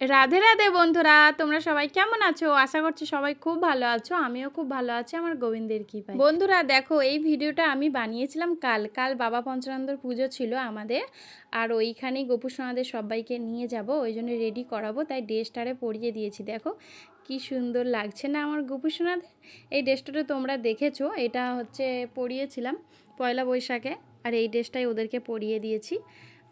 রাধে রাধে বন্ধুরা, তোমরা সবাই কেমন আছো? আশা করছি সবাই খুব ভালো আছো, আমিও খুব ভালো আছি, আমার গোবিন্দের কি বন্ধুরা, দেখো, এই ভিডিওটা আমি বানিয়েছিলাম কাল। কাল বাবা পঞ্চানন্দর পুজো ছিল আমাদের, আর ওইখানেই গোপু সোনাদের সবাইকে নিয়ে যাব, ওই জন্য রেডি করাবো, তাই ড্রেসটারে পরিয়ে দিয়েছি। দেখো, কি সুন্দর লাগছে না আমার গোপু সোনাদের? এই ড্রেসটা তোমরা দেখেছ, এটা হচ্ছে পরিয়েছিলাম পয়লা বৈশাখে, আর এই ড্রেসটাই ওদেরকে পরিয়ে দিয়েছি,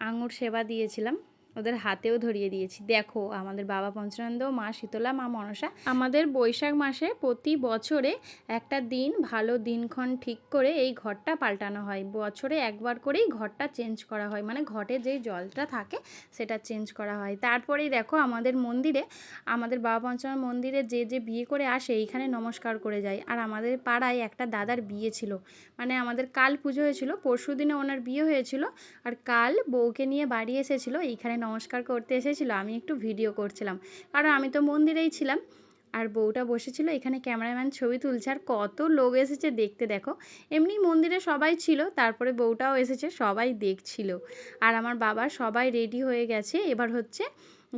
আঙুর সেবা দিয়েছিলাম। ওদের হাতেও ধরিয়ে দিয়েছি। দেখো, আমাদের বাবা পঞ্চানন্দ, মা শীতলা, মা মনসা, আমাদের বৈশাখ মাসে প্রতি বছরে একটা দিন ভালো দিনক্ষণ ঠিক করে এই ঘরটা পাল্টানো হয়। বছরে একবার করেই ঘরটা চেঞ্জ করা হয়। মানে ঘটে যেই জলটা থাকে, সেটা চেঞ্জ করা হয়। তারপরেই দেখো, আমাদের মন্দিরে, আমাদের বাবা পঞ্চানন্দ মন্দিরে যে যে বিয়ে করে আসে, এইখানে নমস্কার করে যায়। আর আমাদের পাড়ায় একটা দাদার বিয়ে ছিল। মানে আমাদের কাল পুজো হয়েছিল পরশু দিনে ওনার বিয়ে হয়েছিল। আর কাল বউকে নিয়ে বাড়ি এসেছিল, এইখানে নমস্কার করতে এসেছিল, আমি একটু ভিডিও করছিলাম। কারণ আমি তো মন্দিরেই ছিলাম, আর বউটা বসেছিল, এখানে ক্যামেরাম্যান ছবি তুলছে, আর কত লোক এসেছে দেখতে দেখো। এমনি মন্দিরে সবাই ছিল, তারপরে বউটাও এসেছে, সবাই দেখছিল। আর আমার বাবা সবাই রেডি হয়ে গেছে, এবার হচ্ছে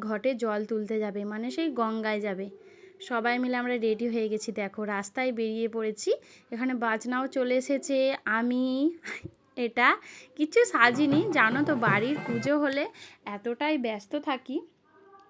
ঘটে জল তুলতে যাবে মানে সেই গঙ্গায় যাবে। সবাই মিলে আমরা রেডি হয়ে গেছি, দেখো, রাস্তায় বেরিয়ে পড়েছি, এখানে বাজনাও চলে এসেছে, আমি এটা কিছু সাজিনি, জানো তো বাড়ির পুজো হলে এতটাই ব্যস্ত থাকি।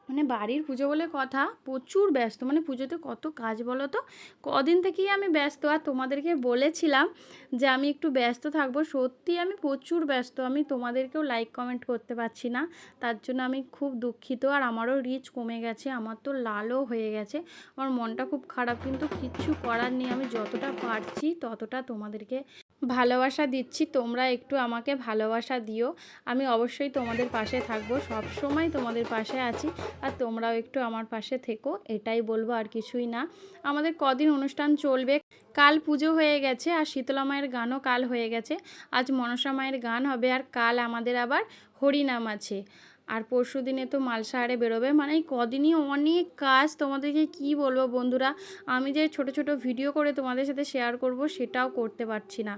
মানে বাড়ির পুজো বলে কথা, প্রচুর ব্যস্ত। মানে পুজোতে কত কাজ বলো তো? কদিন থেকেই আমি ব্যস্ত। আর তোমাদেরকে বলেছিলাম যে আমি একটু ব্যস্ত থাকব। সত্যি আমি প্রচুর ব্যস্ত। আমি তোমাদেরকেও লাইক কমেন্ট করতে পারছি না। তার জন্য আমি খুব দুঃখিত। আর আমারও রিচ কমে গেছে। আমার তো লালও হয়ে গেছে। আমার মনটা খুব খারাপ। কিন্তু কিচ্ছু করার নেই। আমি যতটা পারছি ততটা তোমাদেরকে ভালোবাসা দিচ্ছি, তোমরা একটু আমাকে ভালোবাসা দিও। আমি অবশ্যই তোমাদের পাশে থাকব, সব সময় তোমাদের পাশে আছি আর তোমরাও একটু আমার পাশে থেকো, এটাই বলব আর কিছুই না। আমাদের কদিন অনুষ্ঠান চলবে? কাল পুজো হয়ে গেছে আর শীতলা মায়ের গানও কাল হয়ে গেছে। আজ মনসা মায়ের গান হবে আর কাল আমাদের আবার হরিনাম আছে। আর পরশু দিনে তো মালসাহারে বেরোবে। মানে কদিনই অনেক কাজ তোমাদেরকে কি বলব বন্ধুরা? আমি যে ছোট ছোট ভিডিও করে তোমাদের সাথে শেয়ার করব সেটাও করতে পারছি না।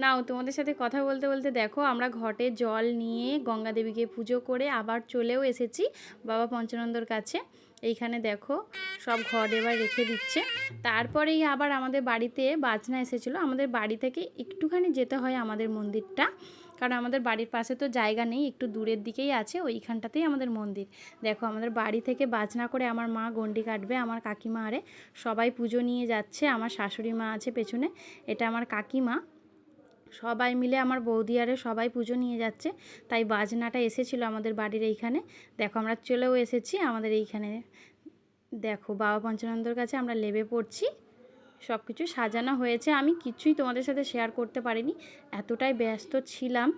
নাও, তোমাদের সাথে কথা বলতে বলতে দেখো, আমরা ঘটে জল নিয়ে গঙ্গা দেবীকে পুজো করে আবার চলেও এসেছি বাবা পঞ্চানন্দর কাছে। এইখানে দেখো, সব ঘর এবার রেখে দিচ্ছে। তারপরেই আবার আমাদের বাড়িতে বাজনা এসেছিল। আমাদের বাড়ি থেকে একটুখানি যেতে হয় আমাদের মন্দিরটা। কারণ আমাদের বাড়ির পাশে তো জায়গা নেই, একটু দূরের দিকেই আছে, ওইখানটাতেই আমাদের মন্দির। দেখো, আমাদের বাড়ি থেকে বাজনা করে আমার মা গন্ডি কাটবে, আমার কাকিমা আরে, সবাই পুজো নিয়ে যাচ্ছে, আমার শাশুড়ি মা আছে পেছনে, এটা আমার কাকিমা। সবাই মিলে আমার বৌদি আরে সবাই পুজো নিয়ে যাচ্ছে, তাই বাজনাটা এসেছিল আমাদের বাড়ির এইখানে। দেখো, আমরা চলেও এসেছি আমাদের এইখানে। দেখো, বাবা পঞ্চানন্দর কাছে আমরা লেবে পড়ছি। সব কিছু সাজানো হয়েছে। আমি কিছুই তোমাদের সাথে শেয়ার করতে পারিনি। এতটাই ব্যস্ত ছিলাম।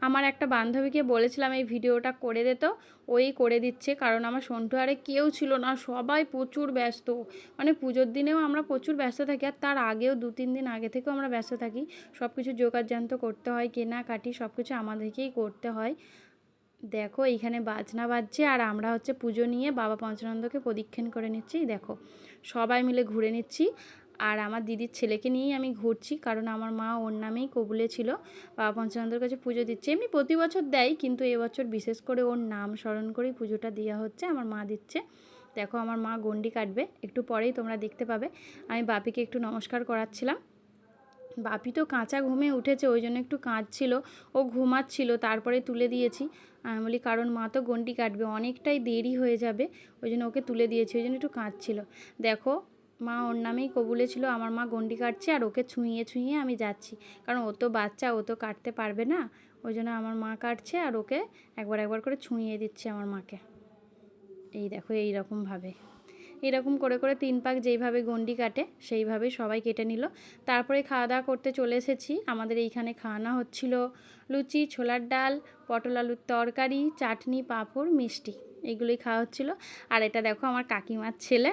আমার একটা বান্ধবীকে বলেছিলাম, এই ভিডিওটা করে দিত ওই করে দিচ্ছে। কারণ আমার সন্টু আরে কেউ ছিল না। সবাই প্রচুর ব্যস্ত। মানে পুজোর দিনেও আমরা প্রচুর ব্যস্ত থাকি আর তার আগেও দু, তিন দিন আগে থেকেও আমরা ব্যস্ত থাকি। সব কিছু যোগাযান্ত করতে হয়, কেনাকাটি সব কিছু আমাদেরকেই করতে হয়। দেখো, এইখানে বাজনা বাজছে আর আমরা হচ্ছে পুজো নিয়ে বাবা পঞ্চানন্দকে প্রদীক্ষণ করে নিচ্ছি। দেখো, সবাই মিলে ঘুরে নিচ্ছি। আর আমার দিদির ছেলেকে নিয়েই আমি ঘুরছি, কারণ আমার মা ওর নামেই কবুলে ছিল। বাবা পঞ্চানন্দর কাছে পুজো দিচ্ছে। এমনি প্রতি বছর দেয়, কিন্তু এবছর বিশেষ করে ওর নাম স্মরণ করেই পুজোটা দেওয়া হচ্ছে, আমার মা দিচ্ছে। দেখো, আমার মা গন্ডি কাটবে, একটু পরেই তোমরা দেখতে পাবে। আমি বাপিকে একটু নমস্কার করাচ্ছিলাম। বাপি তো কাঁচা ঘুমে উঠেছে, ওই জন্য একটু কাঁদছিল। ও ঘুমাচ্ছিল, তারপরে তুলে দিয়েছি। আমি বলি, কারণ মা তো গন্ডি কাটবে, অনেকটাই দেরি হয়ে যাবে। ওই জন্য ওকে তুলে দিয়েছি, ওই জন্য একটু কাঁদছিল। দেখো, মা ওর নামেই কবুলে ছিল, আমার মা গন্ডি কাটছে আর ওকে ছুঁয়ে ছুঁয়ে আমি যাচ্ছি। কারণ ও তো বাচ্চা, ও তো কাটতে পারবে না। ওই জন্য আমার মা কাটছে আর ওকে একবার একবার করে ছুঁয়ে দিচ্ছে আমার মাকে। এই দেখো এই রকমভাবে এরকম করে করে তিন পাক যেইভাবে গন্ডি কাটে সেইভাবেই সবাই কেটে নিল। তারপরে খাওয়া দাওয়া করতে চলে এসেছি। আমাদের এইখানে খাওয়ানো হচ্ছিল লুচি, ছোলার ডাল, পটল আলুর তরকারি, চাটনি, পাঁপড়, মিষ্টি, এগুলোই খাওয়া হচ্ছিল। আর এটা দেখো আমার কাকিমার ছেলে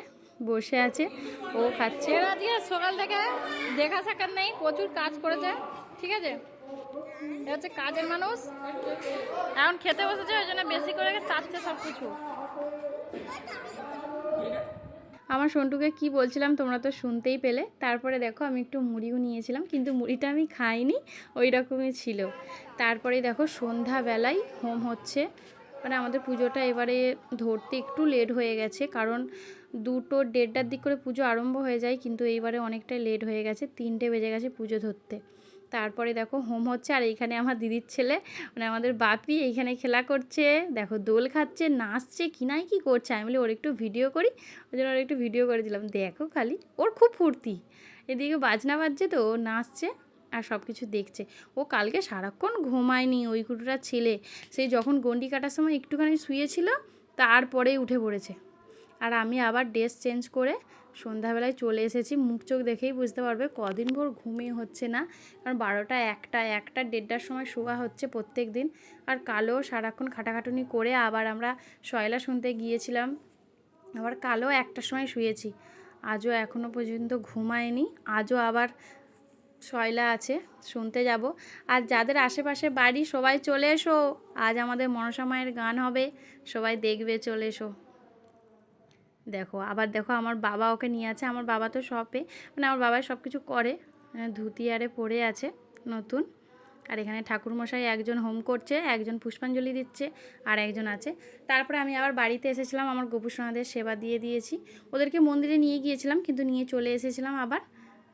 বসে আছে, ও খাচ্ছে। সকাল থেকে দেখা সাক্ষাৎ নেই, প্রচুর কাজ করেছে, ঠিক আছে? কাজের মানুষ। এখন খেতে বসেছে, ওই জন্য বেশি করে চাচ্ছে সব কিছু আমার সন্টুকে কি বলছিলাম তোমরা তো শুনতেই পেলে। তারপরে দেখো আমি একটু মুড়িও নিয়েছিলাম, কিন্তু মুড়িটা আমি খাইনি, ওই রকমই ছিল। তারপরে দেখো সন্ধ্যাবেলায় হোম হচ্ছে। মানে আমাদের পুজোটা এবারে ধরতে একটু লেট হয়ে গেছে, কারণ দুটো দেড়টার দিক করে পুজো আরম্ভ হয়ে যায়, কিন্তু এইবারে অনেকটাই লেট হয়ে গেছে, তিনটে বেজে গেছে পুজো ধরতে। তারপরে দেখো হোম হচ্ছে, আর এইখানে আমার দিদির ছেলে মানে আমাদের বাপি এইখানে খেলা করছে। দেখো দোল খাচ্ছে, নাচছে কি নাই কি করছে? আমি বলি, ওর একটু ভিডিও করি। ওই জন্য ওর একটু ভিডিও করে দিলাম। দেখো খালি, ওর খুব ফুর্তি। এদিকে বাজনা বাজছে তো, ও নাচছে আর সব কিছু দেখছে। ও কালকে সারাক্ষণ ঘুমায়নি ওই কুটুটার ছেলে। সেই যখন গন্ডি কাটার সময় একটুখানি শুয়েছিল, তারপরেই উঠে পড়েছে। আর আমি আবার ড্রেস চেঞ্জ করে সন্ধ্যাবেলায় চলে এসেছি। মুখ চোখ দেখেই বুঝতে পারবে কদিন ভোর ঘুমিয়ে হচ্ছে না। কারণ বারোটা একটা একটা দেড়টার সময় শোয়া হচ্ছে প্রত্যেক দিন। আর কালো সারাক্ষণ খাটাখাটুনি করে আবার আমরা শয়লা শুনতে গিয়েছিলাম। আবার কালো একটার সময় শুয়েছি। আজও এখনও পর্যন্ত ঘুমায়নি। আজও আবার শয়লা আছে, শুনতে যাব। আর যাদের আশেপাশে বাড়ি সবাই চলে এসো। আজ আমাদের মনসা মায়ের গান হবে। সবাই দেখবে, চলে এসো। দেখো, আবার দেখো আমার বাবা ওকে নিয়ে আছে, আমার বাবা তো শপে মানে আমার বাবা সব কিছু করে ধুতি আরে পরে আছে, নতুন। আর এখানে ঠাকুরমশাই একজন হোম করছে, একজন পুষ্পাঞ্জলি দিচ্ছে, আর একজন আছে। তারপরে আমি আবার বাড়িতে এসেছিলাম, আমার গোপুসোনাদের সেবা দিয়ে দিয়েছি। ওদেরকে মন্দিরে নিয়ে গিয়েছিলাম, কিন্তু নিয়ে চলে এসেছিলাম আবার।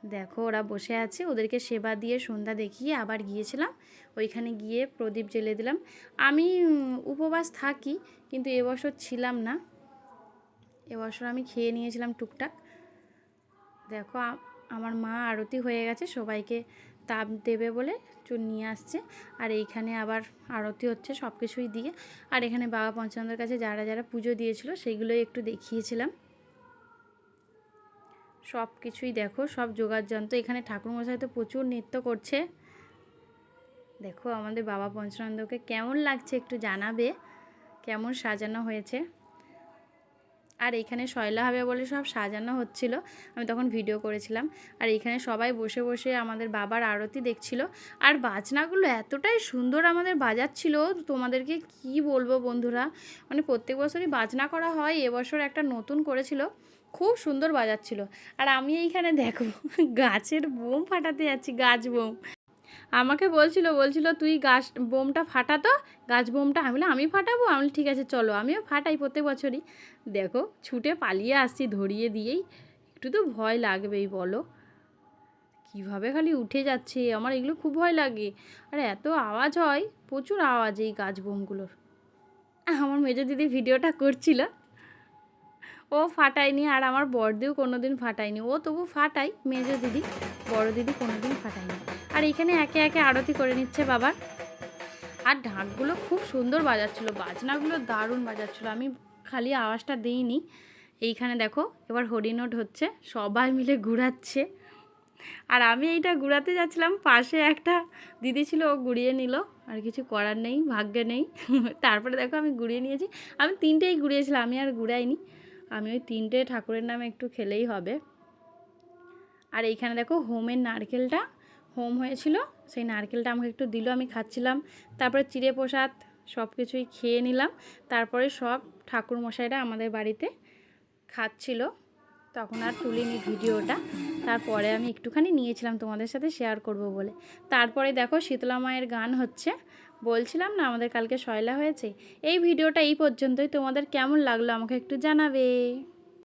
দেখো, ওরা বসে আছে, ওদেরকে সেবা দিয়ে সন্ধ্যা দেখিয়ে আবার গিয়েছিলাম। ওইখানে গিয়ে প্রদীপ জ্বেলে দিলাম। আমি উপবাস থাকি, কিন্তু এবছর ছিলাম না। এবছর আমি খেয়ে নিয়েছিলাম টুকটাক। দেখো আমার মা আরতি হয়ে গেছে, সবাইকে তাপ দেবে বলে চুন নিয়ে আসছে। আর এইখানে আবার আরতি হচ্ছে সব কিছুই দিয়ে। আর এখানে বাবা পঞ্চানন্দের কাছে যারা যারা পুজো দিয়েছিল, সেইগুলোই একটু দেখিয়েছিলাম। সব কিছুই দেখো, সব জোগাড় যন্ত্র। এখানে ঠাকুরমশাই তো প্রচুর নৃত্য করছে। দেখো, আমাদের বাবা পঞ্চানন্দকে কেমন লাগছে একটু জানাবে, কেমন সাজানো হয়েছে। আর এখানে শয়লা হবে বলে সব সাজানো হচ্ছিল। আমি তখন ভিডিও করেছিলাম। আর এখানে সবাই বসে বসে আমাদের বাবার আরতি দেখছিল। আর বাজনাগুলো এতটাই সুন্দর আমাদের বাজাচ্ছিল, তোমাদেরকে কি বলব বন্ধুরা? মানে প্রত্যেক বছরই বাজনা করা হয়, এবছর একটা নতুন করেছিল, খুব সুন্দর বাজাচ্ছিল। আর আমি এইখানে দেখো, গাছের বোম ফাটাতে যাচ্ছি, গাছ বোম। আমাকে বলছিল বলছিল, তুই গাছ বোমটা ফাটাতো গাছ বোমটা। আমি আমি ফাটাবো? আমি ঠিক আছে, চলো। আমিও ফাটাই প্রত্যেক বছরই। দেখো, ছুটে পালিয়ে আসছি ধরিয়ে দিয়েই। একটু তো ভয় লাগবেই, বলো। কীভাবে খালি উঠে যাচ্ছে? আমার এগুলো খুব ভয় লাগে। আর এত আওয়াজ হয়, প্রচুর আওয়াজ এই গাছ বোমগুলোর। আমার মেজো দিদি ভিডিওটা করছিল। ও ফাটায়নি আর আমার বড়দিও কোনো দিন ফাটায়নি। ও তবু ফাটাই মেজো দিদি বড় দিদি কোনো দিন ফাটায়নি। আর এখানে একে একে আরতি করে নিচ্ছে বাবার আর ঢাকগুলো খুব সুন্দর বাজাচ্ছিল, বাজনাগুলো দারুণ বাজাচ্ছিল। আমি খালি আওয়াজটা দিইনি। এইখানে দেখো, এবার হরিণোট হচ্ছে, সবাই মিলে ঘুরাচ্ছে। আর আমি এইটা ঘুরাতে যাচ্ছিলাম, পাশে একটা দিদি ছিল, ও ঘুরিয়ে নিল। আর কিছু করার নেই, ভাগ্যে নেই। তারপরে দেখো আমি ঘুরিয়ে নিয়েছি। আমি তিনটেই ঘুরিয়েছিলাম, আমি আর ঘুরাইনি। আমি ওই তিনটে ঠাকুরের নামে একটু খেলেই হবে। আর এইখানে দেখো, হোমের নারকেলটা হোম হয়েছিল, সেই নারকেলটা আমাকে একটু দিল, আমি খাচ্ছিলাম। তারপরে চিড়ে প্রসাদ সব কিছুই খেয়ে নিলাম। তারপরে সব ঠাকুর মশাইরা আমাদের বাড়িতে খাচ্ছিল। তখন আর তুলিনি ভিডিওটা। তারপরে আমি একটুখানি নিয়েছিলাম তোমাদের সাথে শেয়ার করব বলে। তারপরে দেখো শীতলা মায়ের গান হচ্ছে। বলছিলাম না আমাদের কালকে শয়লা হয়েছে? এই ভিডিওটা এই পর্যন্তই। তোমাদের কেমন লাগল আমাকে একটু জানাবে।